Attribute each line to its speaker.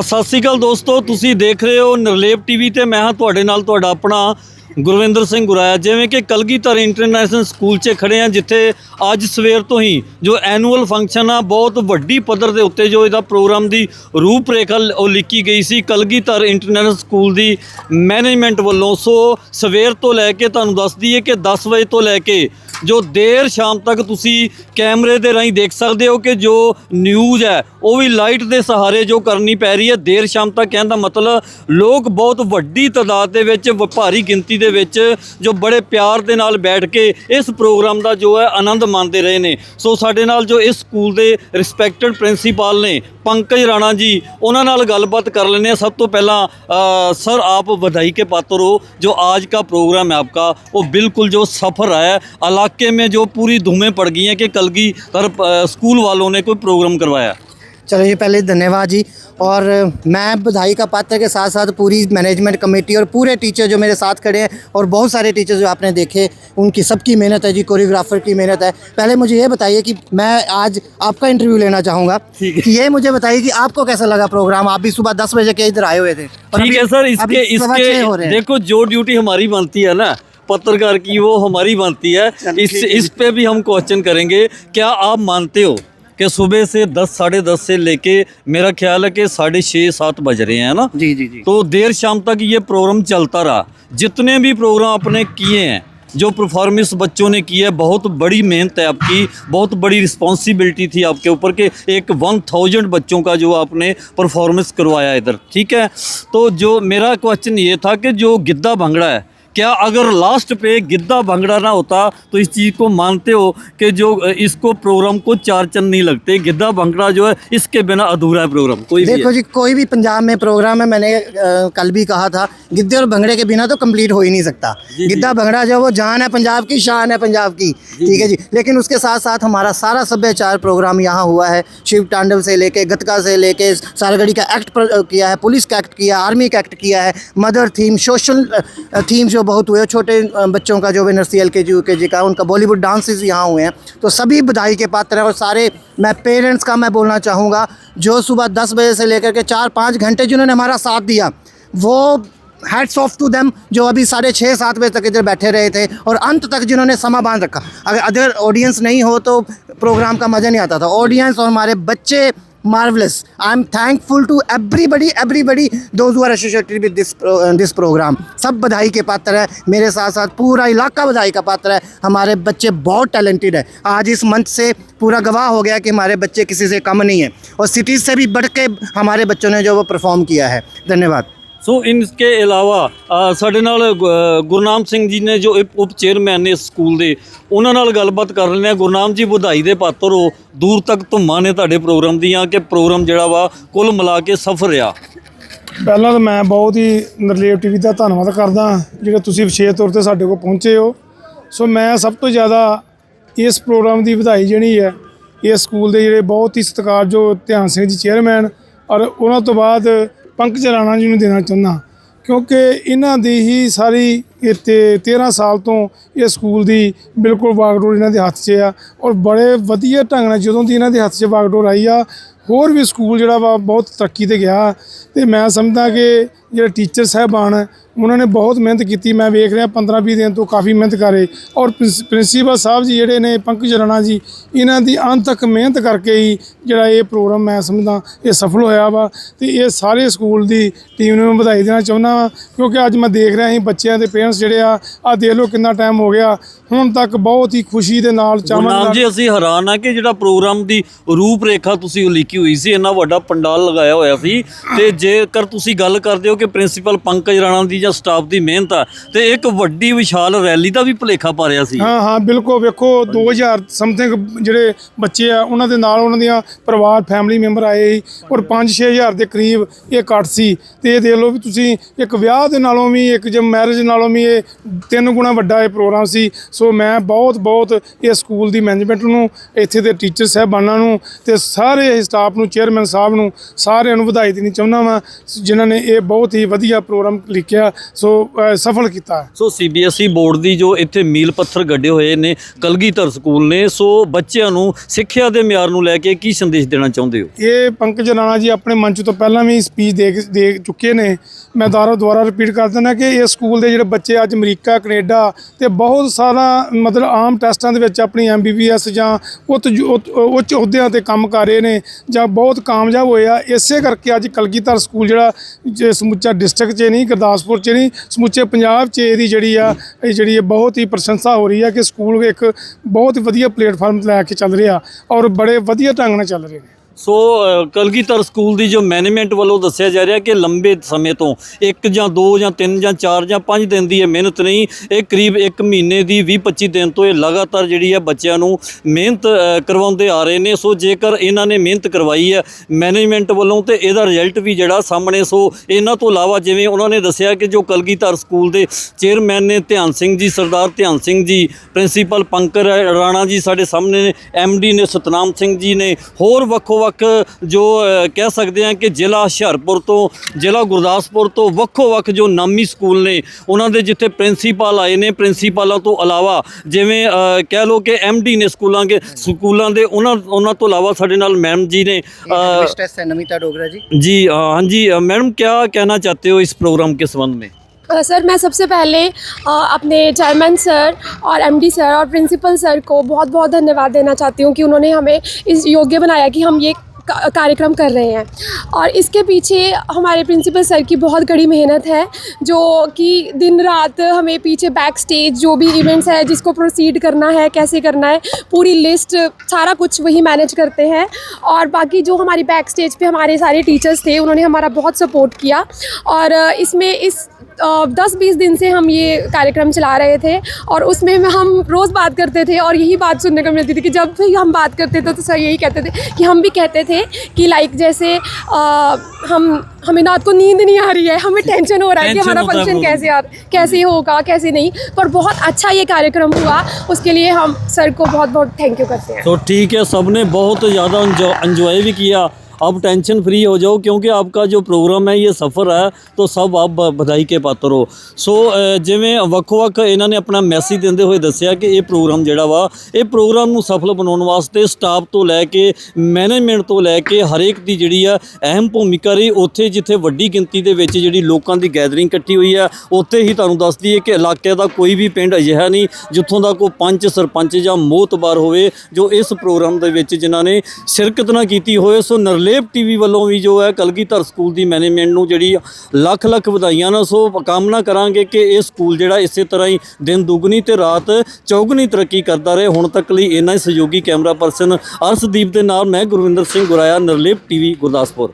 Speaker 1: ਸਤਿ ਸ੍ਰੀ ਅਕਾਲ ਦੋਸਤੋ, ਤੁਸੀਂ ਦੇਖ ਰਹੇ ਹੋ ਨਿਰਲੇਪ ਟੀਵੀ ਤੇ ਮੈਂ ਹਾਂ ਤੁਹਾਡੇ ਨਾਲ ਤੁਹਾਡਾ ਆਪਣਾ ਗੁਰਵਿੰਦਰ ਸਿੰਘ ਗੁਰਾਇਆ। ਜਿਵੇਂ ਕਿ ਕਲਗੀਧਰ ਇੰਟਰਨੈਸ਼ਨਲ ਸਕੂਲ 'ਚ ਖੜੇ ਆ ਜਿੱਥੇ ਅੱਜ ਸਵੇਰ ਤੋਂ ਹੀ ਜੋ ਐਨੂਅਲ ਫੰਕਸ਼ਨ ਆ, ਬਹੁਤ ਵੱਡੀ ਪੱਧਰ ਦੇ ਉੱਤੇ ਜੋ ਇਹਦਾ ਪ੍ਰੋਗਰਾਮ ਦੀ ਰੂਪਰੇਖਾ ਲ- ਉਹ ਲਿਖੀ ਗਈ ਸੀ, ਕਲਗੀਧਰ ਇੰਟਰਨੈਸ਼ਨਲ ਸਕੂਲ ਦੀ ਮੈਨੇਜਮੈਂਟ ਵੱਲੋਂ। ਸੋ ਸਵੇਰ ਤੋਂ ਲੈ ਕੇ ਤੁਹਾਨੂੰ ਦੱਸ ਦਈਏ ਕਿ 10 ਵਜੇ ਤੋਂ ਲੈ ਕੇ ਜੋ ਦੇਰ ਸ਼ਾਮ ਤੱਕ ਤੁਸੀਂ ਕੈਮਰੇ ਦੇ ਰਾਹੀਂ ਦੇਖ ਸਕਦੇ ਹੋ ਕਿ ਜੋ ਨਿਊਜ਼ ਹੈ, ਉਹ ਵੀ ਲਾਈਟ ਦੇ ਸਹਾਰੇ ਜੋ ਕਰਨੀ ਪੈ ਰਹੀ ਹੈ। ਦੇਰ ਸ਼ਾਮ ਤੱਕ ਕਹਿਣ ਦਾ ਮਤਲਬ, ਲੋਕ ਬਹੁਤ ਵੱਡੀ ਤਾਦਾਦ ਦੇ ਵਿੱਚ ਵਪਾਰੀ ਗਿਣਤੀ ਦੇ ਵਿੱਚ ਜੋ ਬੜੇ ਪਿਆਰ ਦੇ ਨਾਲ ਬੈਠ ਕੇ ਇਸ ਪ੍ਰੋਗਰਾਮ ਦਾ ਜੋ ਹੈ, ਆਨੰਦ ਮਾਣਦੇ ਰਹੇ ਨੇ। ਸੋ ਸਾਡੇ ਨਾਲ ਜੋ ਇਸ ਸਕੂਲ ਦੇ ਰਿਸਪੈਕਟਡ ਪ੍ਰਿੰਸੀਪਲ ਨੇ, ਪੰਕਜ ਰਾਣਾ ਜੀ, ਉਹਨਾਂ ਨਾਲ ਗੱਲਬਾਤ ਕਰ ਲੈਂਦੇ ਹਾਂ। ਸਭ ਤੋਂ ਪਹਿਲਾਂ ਸਰ ਆਪ ਵਧਾਈ ਕੇ ਪਾਤਰ ਹੋ। ਜੋ ਆਜ ਕਾ ਪ੍ਰੋਗਰਾਮ ਹੈ ਆਪਕਾ, ਉਹ ਬਿਲਕੁਲ ਜੋ ਸਫਰ ਹੈ ਅਲੱਗ इलाके में जो पूरी धूमें पड़ गई हैं कि कलगी तर स्कूल वालों ने कोई प्रोग्राम करवाया।
Speaker 2: चलो चलिए पहले धन्यवाद जी। और मैं बधाई का पात्र के साथ साथ पूरी मैनेजमेंट कमेटी और पूरे टीचर जो मेरे साथ खड़े हैं और बहुत सारे टीचर जो आपने देखे उनकी सबकी मेहनत है जी कोरियोग्राफर की मेहनत है। पहले मुझे ये बताइए कि मैं आज आपका इंटरव्यू लेना चाहूँगा। कि ये मुझे बताइए कि आपको कैसा लगा प्रोग्राम आप भी सुबह दस बजे के इधर आए हुए थे।
Speaker 1: ठीक है सर इसके इसके देखो जो ड्यूटी हमारी बनती है ना पत्रकार की वो हमारी बनती है। इस इस पे भी हम क्वेश्चन करेंगे। क्या आप मानते हो कि सुबह से दस साढ़े दस से लेके मेरा ख्याल है कि साढ़े छः सात बज रहे हैं ना?
Speaker 2: जी जी जी।
Speaker 1: तो देर शाम तक ये प्रोग्राम चलता रहा। जितने भी प्रोग्राम आपने किए हैं जो परफॉर्मेंस बच्चों ने की है बहुत बड़ी मेहनत है आपकी बहुत बड़ी रिस्पॉन्सिबिलिटी थी आपके ऊपर कि एक वन थाउज़ेंड बच्चों का जो आपने परफॉर्मेंस करवाया इधर ठीक है? तो जो मेरा क्वेश्चन ये था कि जो गिद्दा भंगड़ा है क्या अगर लास्ट पे गिद्दा भंगड़ा ना होता तो इस चीज़ को मानते हो कि जो इसको प्रोग्राम को चार चंद नहीं लगते? गिद्दा भंगड़ा जो है इसके बिना अधूरा है प्रोग्राम कोई भी
Speaker 2: देखो जी कोई भी पंजाब में प्रोग्राम है मैंने कल भी कहा था गिद्दे और भंगड़े के बिना तो कंप्लीट हो ही नहीं सकता। गिद्दा भंगड़ा जो है वो जान है पंजाब की शान है पंजाब की ठीक है जी? लेकिन उसके साथ साथ हमारा सारा सभ्याचार प्रोग्राम यहाँ हुआ है। शिव तांडव से लेके गतका से लेके सालगढ़ी का एक्ट किया है पुलिस का एक्ट किया आर्मी का एक्ट किया है मदर थीम सोशल थीम जो बहुत हुए छोटे बच्चों का जो भी नर्सरी एल के जी यू के जी का उनका बॉलीवुड डांसेस यहाँ हुए हैं। तो सभी बधाई के पात्र हैं और सारे, मैं, पेरेंट्स का मैं बोलना चाहूँगा, जो सुबह दस बजे से लेकर के चार, पाँच घंटे जिन्होंने हमारा साथ दिया, वो हैड्स ऑफ़ टू देम जो अभी साढ़े छः, सात बजे तक इधर बैठे रहे थे और अंत तक जिन्होंने समा बाँध रखा। अगर अदर ऑडियंस नहीं हो तो प्रोग्राम का मज़ा नहीं आता था। ऑडियंस और हमारे बच्चे marvelous. I'm thankful to everybody everybody those who are associated with this pro, uh, this program. सब बधाई के पात्र है। मेरे साथ साथ पूरा इलाका बधाई का पात्र है। हमारे बच्चे बहुत टैलेंटेड है। आज इस मंच से पूरा गवाह हो गया कि हमारे बच्चे किसी से कम नहीं है। और सिटीज़ से भी बढ़ के हमारे बच्चों ने जो वो परफॉर्म किया है। धन्यवाद।
Speaker 1: ਸੋ ਇਨਕੇ ਇਲਾਵਾ ਸਾਡੇ ਨਾਲ ਗੁਰਨਾਮ ਸਿੰਘ ਜੀ ਨੇ ਜੋ ਉਪ- ਉਪ ਚੇਅਰਮੈਨ ਨੇ ਇਸ ਸਕੂਲ ਦੇ, ਉਹਨਾਂ ਨਾਲ ਗੱਲਬਾਤ ਕਰ ਲੈਂਦੇ ਆ ਗੁਰਨਾਮ ਜੀ ਵਧਾਈ ਦੇ ਪਾਤਰ ਹੋ, ਦੂਰ ਤੱਕ ਧੁੰਮਾਂ ਨੇ ਤੁਹਾਡੇ ਪ੍ਰੋਗਰਾਮ ਦੀਆਂ ਕਿ ਪ੍ਰੋਗਰਾਮ ਜਿਹੜਾ ਵਾ, ਕੁੱਲ ਮਿਲਾ ਕੇ ਸਫਰ ਰਿਹਾ।
Speaker 3: ਪਹਿਲਾਂ ਤਾਂ ਮੈਂ ਬਹੁਤ ਹੀ ਨਰਲੇਵ ਟੀਵੀ ਦਾ ਧੰਨਵਾਦ ਕਰਦਾ ਜਿਹੜਾ ਤੁਸੀਂ ਵਿਸ਼ੇਸ਼ ਤੌਰ ਤੇ ਸਾਡੇ ਕੋਲ ਪਹੁੰਚੇ ਹੋ। ਸੋ ਮੈਂ ਸਭ ਤੋਂ ਜ਼ਿਆਦਾ ਇਸ ਪ੍ਰੋਗਰਾਮ ਦੀ ਵਧਾਈ ਜਿਹੜੀ ਹੈ, ਇਸ ਸਕੂਲ ਦੇ ਜਿਹੜੇ ਬਹੁਤ ਹੀ ਸਤਿਕਾਰਯੋਗ ਧਿਆਨ ਸਿੰਘ ਜੀ ਚੇਅਰਮੈਨ ਔਰ ਉਹਨਾਂ ਤੋਂ ਬਾਅਦ ਪੰਕਜ ਰਾਣਾ ਜੀ ਨੂੰ ਦੇਣਾ ਚਾਹੁੰਦਾ ਕਿਉਂਕਿ ਇਹਨਾਂ ਦੀ ਹੀ ਸਾਰੀ ਇੱਥੇ 13 ਸਾਲ ਤੋਂ ਇਹ ਸਕੂਲ ਦੀ ਬਿਲਕੁਲ ਬਾਗਡੋਰ ਇਹਨਾਂ ਦੇ ਹੱਥ 'ਚ ਆ ਔਰ ਬੜੇ ਵਧੀਆ ਢੰਗ ਨਾਲ ਜਦੋਂ ਦੀ ਇਹਨਾਂ ਦੇ ਹੱਥ 'ਚ ਬਾਗਡੋਰ ਆਈ ਆ, ਹੋਰ ਵੀ ਸਕੂਲ ਜਿਹੜਾ ਵਾ ਬਹੁਤ ਤਰੱਕੀ ਤੇ ਗਿਆ। ਤੇ ਮੈਂ ਸਮਝਦਾ ਕਿ ਜਿਹੜੇ ਟੀਚਰ ਸਾਹਿਬਾਨ ਉਹਨਾਂ ਨੇ ਬਹੁਤ ਮਿਹਨਤ ਕੀਤੀ। ਮੈਂ ਵੇਖ ਰਿਹਾ 15 20 ਦਿਨ ਤੋਂ ਕਾਫੀ ਮਿਹਨਤ ਕਰੇ ਔਰ ਪ੍ਰਿੰਸੀਪਲ ਸਾਹਿਬ ਜੀ ਜਿਹੜੇ ਨੇ ਪੰਕਜ ਰਾਣਾ ਜੀ ਇਹਨਾਂ ਦੀ ਅੰਤ ਤੱਕ ਮਿਹਨਤ ਕਰਕੇ ਹੀ ਜਿਹੜਾ ਇਹ ਪ੍ਰੋਗਰਾਮ ਮੈਂ ਸਮਝਦਾ ਇਹ ਸਫਲ ਹੋਇਆ ਵਾ। ਤੇ ਇਹ ਸਾਰੇ ਸਕੂਲ ਦੀ ਟੀਮ ਨੂੰ ਮੈਂ ਵਧਾਈ ਦੇਣਾ ਚਾਹੁੰਦਾ ਵਾਂ ਕਿਉਂਕਿ ਅੱਜ ਮੈਂ ਦੇਖ ਰਿਹਾ ਸੀ ਬੱਚਿਆਂ ਦੇ ਪੇਰੈਂਟਸ ਜਿਹੜੇ ਆ ਆ ਦੇਖ ਲਓ ਕਿੰਨਾ ਟਾਈਮ ਹੋ ਗਿਆ। ਹੁਣ ਤੱਕ ਬਹੁਤ ਹੀ ਖੁਸ਼ੀ ਦੇ ਨਾਲ ਚਾਵਾਂ ਨਾਲ
Speaker 1: ਜੀ ਅਸੀਂ ਹੈਰਾਨ ਆ ਕਿ ਜਿਹੜਾ ਪ੍ਰੋਗਰਾਮ ਦੀ ਰੂਪਰੇਖਾ ਤੁਸੀਂ ਉਲੀਕੀ ਹੋਈ ਸੀ ਇੰਨਾ ਵੱਡਾ ਪੰਡਾਲ ਲਗਾਇਆ ਹੋਇਆ ਸੀ। ਤੇ ਜੇਕਰ ਤੁਸੀਂ ਗੱਲ ਕਰਦੇ ਹੋ ਕਿ ਪ੍ਰਿੰਸੀਪਲ ਪੰਕਜ ਰਾਣਾ ਦੀ ਜਾਂ ਸਟਾਫ ਦੀ ਮਿਹਨਤ ਆ ਤੇ ਇੱਕ ਵੱਡੀ ਵਿਸ਼ਾਲ ਰੈਲੀ ਦਾ ਵੀ ਭੁਲੇਖਾ ਪਾ ਰਿਹਾ ਸੀ।
Speaker 3: ਹਾਂ ਹਾਂ, ਬਿਲਕੁਲ ਵੇਖੋ 2000 ਸਮਥਿੰਗ ਜਿਹੜੇ ਬੱਚੇ ਆ, ਉਹਨਾਂ ਦੇ ਨਾਲ ਉਹਨਾਂ ਦੀਆਂ ਪਰਿਵਾਰ, ਫੈਮਿਲੀ ਮੈਂਬਰ ਆਏ ਸੀ ਔਰ 5-6000 ਦੇ ਕਰੀਬ ਇਹ ਇਕੱਠ ਸੀ ਤੇ ਇਹ ਦੇਖ ਲਓ ਵੀ ਤੁਸੀਂ ਇੱਕ ਵਿਆਹ ਦੇ ਨਾਲੋਂ ਵੀ, ਇੱਕ ਜੇ ਮੈਰਿਜ ਨਾਲੋਂ ਵੀ ਇਹ ਤਿੰਨ ਗੁਣਾ ਵੱਡਾ ਇਹ ਪ੍ਰੋਗਰਾਮ ਸੀ। ਸੋ ਮੈਂ ਬਹੁਤ ਬਹੁਤ ਇਹ ਸਕੂਲ ਦੀ ਮੈਨੇਜਮੈਂਟ ਨੂੰ, ਇੱਥੇ ਦੇ ਟੀਚਰ ਸਾਹਿਬਾਨਾਂ ਨੂੰ ਤੇ ਸਾਰੇ ਸਟਾਫ ਨੂੰ ਚੇਅਰਮੈਨ ਸਾਹਿਬ ਨੂੰ ਸਾਰਿਆਂ ਨੂੰ ਵਧਾਈ ਦੇਣੀ ਚਾਹੁੰਦਾ ਵਾਂ, ਜਿਨ੍ਹਾਂ ਨੇ ਇਹ ਬਹੁਤ ਬਹੁਤ ਹੀ ਵਧੀਆ ਪ੍ਰੋਗਰਾਮ ਲਿਖਿਆ ਸੋ ਸਫਲ ਕੀਤਾ।
Speaker 1: ਸੋ ਸੀਬੀਐਸਈ ਬੋਰਡ ਦੀ ਜੋ ਇੱਥੇ ਮੀਲ ਪੱਥਰ ਗੱਡੇ ਹੋਏ ਨੇ ਕਲਗੀਧਰ ਸਕੂਲ ਨੇ ਸੋ ਬੱਚਿਆਂ ਨੂੰ ਸਿੱਖਿਆ ਦੇ ਮਿਆਰ ਨੂੰ ਲੈ ਕੇ ਕੀ ਸੰਦੇਸ਼ ਦੇਣਾ ਚਾਹੁੰਦੇ ਹੋ?
Speaker 3: ਇਹ ਪੰਕਜ ਰਾਣਾ ਜੀ ਆਪਣੇ ਮੰਚ ਤੋਂ ਪਹਿਲਾਂ ਵੀ ਸਪੀਚ ਦੇ ਦੇ ਚੁੱਕੇ ਨੇ। ਮੈਂ ਦੁਬਾਰਾ ਦੁਬਾਰਾ ਰਿਪੀਟ ਕਰ ਦਿੰਦਾ ਕਿ ਇਹ ਸਕੂਲ ਦੇ ਜਿਹੜੇ ਬੱਚੇ ਅੱਜ ਅਮਰੀਕਾ ਕੈਨੇਡਾ ਤੇ ਬਹੁਤ ਸਾਰਾ ਮਤਲਬ ਆਮ ਟੈਸਟਾਂ ਦੇ ਵਿੱਚ ਆਪਣੀ ਐਮਬੀਬੀਐਸ ਜਾਂ ਉੱਚ ਉੱਚ ਅਹੁਦਿਆਂ ਤੇ ਕੰਮ ਕਰ ਰਹੇ ਨੇ ਜਾਂ ਬਹੁਤ ਕਾਮਯਾਬ ਹੋਏ ਆ ਇਸੇ ਕਰਕੇ ਅੱਜ ਕਲਗੀਧਰ ਸਕੂਲ ਜਿਹੜਾ ਸਮੁੱਚਾ ਡਿਸਟ੍ਰਿਕਟ 'ਚ ਨਹੀਂ, ਗੁਰਦਾਸਪੁਰ 'ਚ ਨਹੀਂ, ਸਮੁੱਚੇ ਪੰਜਾਬ 'ਚ ਇਹਦੀ ਜਿਹੜੀ ਆ, ਇਹ ਜਿਹੜੀ ਹੈ ਬਹੁਤ ਹੀ ਪ੍ਰਸ਼ੰਸਾ ਹੋ ਰਹੀ ਆ ਕਿ ਸਕੂਲ ਇੱਕ ਬਹੁਤ ਵਧੀਆ ਪਲੇਟਫਾਰਮ ਲੈ ਕੇ ਚੱਲ ਰਿਹਾ ਔਰ ਬੜੇ ਵਧੀਆ ਢੰਗ ਨਾਲ ਚੱਲ ਰਹੇ ਨੇ।
Speaker 1: ਸੋ ਕਲਗੀਧਰ ਸਕੂਲ ਦੀ ਜੋ ਮੈਨੇਜਮੈਂਟ ਵੱਲੋਂ ਦੱਸਿਆ ਜਾ ਰਿਹਾ ਕਿ ਲੰਬੇ ਸਮੇਂ ਤੋਂ ਇੱਕ ਜਾਂ ਦੋ ਜਾਂ ਤਿੰਨ ਜਾਂ ਚਾਰ ਜਾਂ ਪੰਜ ਦਿਨ ਦੀ ਇਹ ਮਿਹਨਤ ਨਹੀਂ, ਇਹ ਕਰੀਬ 1 ਮਹੀਨੇ ਦੀ 20 25 ਦਿਨ ਤੋਂ ਇਹ ਲਗਾਤਾਰ ਜਿਹੜੀ ਹੈ ਬੱਚਿਆਂ ਨੂੰ ਮਿਹਨਤ ਕਰਵਾਉਂਦੇ ਆ ਰਹੇ ਨੇ। ਸੋ, ਜੇਕਰ ਇਹਨਾਂ ਨੇ ਮਿਹਨਤ ਕਰਵਾਈ ਹੈ ਮੈਨੇਜਮੈਂਟ ਵੱਲੋਂ ਤੇ ਇਹਦਾ ਰਿਜ਼ਲਟ ਵੀ ਜਿਹੜਾ ਸਾਹਮਣੇ, ਸੋ ਇਹਨਾਂ ਤੋਂ ਇਲਾਵਾ ਜਿਵੇਂ ਉਹਨਾਂ ਨੇ ਦੱਸਿਆ ਕਿ ਜੋ ਕਲਗੀਧਰ ਸਕੂਲ ਦੇ ਚੇਅਰਮੈਨ ਨੇ ਧਿਆਨ ਸਿੰਘ ਜੀ, ਸਰਦਾਰ ਧਿਆਨ ਸਿੰਘ ਜੀ ਪ੍ਰਿੰਸੀਪਲ ਪੰਕਜ ਰਾਣਾ ਜੀ ਸਾਡੇ ਸਾਹਮਣੇ ਨੇ ਡੀ ਨੇ, ਸਤਨਾਮ ਸਿੰਘ ਜੀ ਨੇ, ਹੋਰ ਵੱਖੋ ਵੱਖ ਜੋ ਅ, ਕਹਿ ਸਕਦੇ ਹਾਂ ਕਿ ਜ਼ਿਲ੍ਹਾ ਹੁਸ਼ਿਆਰਪੁਰ ਤੋਂ ਜ਼ਿਲ੍ਹਾ ਗੁਰਦਾਸਪੁਰ ਤੋਂ ਵੱਖੋ ਵੱਖ ਜੋ ਨਾਮੀ ਸਕੂਲ ਨੇ ਉਹਨਾਂ ਦੇ ਜਿੱਥੇ ਪ੍ਰਿੰਸੀਪਲ ਆਏ ਨੇ ਪ੍ਰਿੰਸੀਪਲਾਂ ਤੋਂ ਇਲਾਵਾ ਜਿਵੇਂ ਅ, ਕਹਿ ਲਓ ਕਿ ਡੀ ਨੇ ਸਕੂਲਾਂ ਕੇ ਸਕੂਲਾਂ ਦੇ ਉਹਨਾਂ ਉਹਨਾਂ ਤੋਂ ਇਲਾਵਾ ਸਾਡੇ ਨਾਲ ਮੈਮ ਜੀ ਨੇ ਅ,
Speaker 2: मिस्ट्रेस है नमिता डोगरा जी
Speaker 1: जी अ, हाँ जी अ, मैडम क्या कहना चाहते हो इस प्रोग्राम के संबंध में
Speaker 4: अ, सर, मैं सबसे पहले अपने चेयरमैन सर और एमडी सर और प्रिंसिपल सर को बहुत बहुत धन्यवाद देना चाहती हूँ कि उन्होंने हमें इस योग्य बनाया कि हम ये कार्यक्रम कर रहे हैं। और इसके पीछे हमारे प्रिंसिपल सर की बहुत कड़ी मेहनत है, जो कि दिन रात हमें पीछे बैक स्टेज जो भी इवेंट्स है, जिसको प्रोसीड करना है, कैसे करना है, पूरी लिस्ट सारा कुछ वही मैनेज करते हैं। और बाकी जो हमारी बैक स्टेज पे हमारे सारे टीचर्स थे, उन्होंने हमारा बहुत सपोर्ट किया। और इसमें इस दस बीस दिन से हम ये कार्यक्रम चला रहे थे और उसमें हम रोज़ बात करते थे और यही बात सुनने को मिलती थी कि जब भी हम बात करते थे तो सर यही कहते थे कि हम भी कहते थे कि लाइक जैसे आ, हम हमें रात को नींद नहीं आ रही है हमें टेंशन हो रहा है कि
Speaker 1: Tension
Speaker 4: हमारा
Speaker 1: होता है
Speaker 4: फंक्शन
Speaker 1: program।
Speaker 4: कैसे आ, कैसे होगा कैसे नहीं पर बहुत अच्छा ये कार्यक्रम हुआ उसके लिए हम सर को बहुत बहुत थैंक यू करते हैं
Speaker 1: तो ठीक है सबने बहुत ज़्यादा इंजॉय भी किया अब टेंशन फ्री हो जाओ क्योंकि आपका जो प्रोग्राम है ये सफ़र है तो सब आप ਬ- ਵਧਾਈ ਕੇ ਪਾਤਰ ਹੋ ਸੋ ਅ, ਜਿਵੇਂ ਵੱਖ-ਵੱਖ ਇਹਨਾਂ ਨੇ ਆਪਣਾ ਮੈਸੇਜ ਦਿੰਦੇ ਹੋਏ ਦੱਸਿਆ ਕਿ ਇਹ ਪ੍ਰੋਗਰਾਮ ਜਿਹੜਾ ਵਾ ਇਹ ਪ੍ਰੋਗਰਾਮ ਨੂੰ ਸਫਲ ਬਣਾਉਣ ਵਾਸਤੇ ਸਟਾਫ ਤੋਂ ਲੈ ਕੇ ਮੈਨੇਜਮੈਂਟ ਤੋਂ ਲੈ ਕੇ ਹਰੇਕ ਦੀ ਜਿਹੜੀ ਆ ਅਹਿਮ ਭੂਮਿਕਾ ਰਹੀ ਉੱਥੇ ਜਿੱਥੇ ਵੱਡੀ ਗਿਣਤੀ ਦੇ ਵਿੱਚ ਜਿਹੜੀ ਲੋਕਾਂ ਦੀ ਗੈਦਰਿੰਗ ਇਕੱਠੀ ਹੋਈ ਹੈ, ਉੱਥੇ ਹੀ ਤੁਹਾਨੂੰ ਦੱਸ ਦਈਏ ਕਿ ਇਲਾਕੇ ਦਾ ਕੋਈ ਵੀ ਪਿੰਡ ਅਜਿਹਾ ਨਹੀਂ ਜਿੱਥੋਂ ਦਾ ਕੋਈ ਪੰਚ ਸਰਪੰਚ ਜਾਂ ਮੋਤਬਾਰ ਹੋਵੇ, ਜੋ ਇਸ ਪ੍ਰੋਗਰਾਮ ਦੇ ਵਿੱਚ ਜਿਨ੍ਹਾਂ ਨੇ ਸ਼ਿਰਕਤ ਨਾ ਕੀਤੀ ਹੋਵੇ। ਸੋ ਨਰਲੇਪ ਟੀਵੀ ਵੱਲੋਂ ਵੀ ਜੋ ਹੈ, ਕਲਗੀਧਰ ਸਕੂਲ ਦੀ ਮੈਨੇਜਮੈਂਟ ਨੂੰ ਜਿਹੜੀ ਲੱਖ ਲੱਖ ਵਧਾਈਆਂ ਨੇ ਸੋ ਕਾਮਨਾ ਕਰਾਂਗੇ ਕਿ ਇਹ ਸਕੂਲ ਜਿਹੜਾ ਇਸੇ ਤਰ੍ਹਾਂ ਹੀ ਦਿਨ ਦੁਗਣੀ ਤੇ ਰਾਤ ਚੌਗਣੀ ਤਰੱਕੀ ਕਰਦਾ ਰਹੇ। ਹੁਣ ਤੱਕ ਲਈ ਇੰਨਾ ਹੀ ਸਹਿਯੋਗੀ ਕੈਮਰਾ ਪਰਸਨ ਅਰਸ਼ਦੀਪ ਦੇ ਨਾਲ ਮੈਂ ਗੁਰਵਿੰਦਰ ਸਿੰਘ ਗੁਰਾਇਆ, ਨਰਲੇਪ ਟੀਵੀ ਗੁਰਦਾਸਪੁਰ।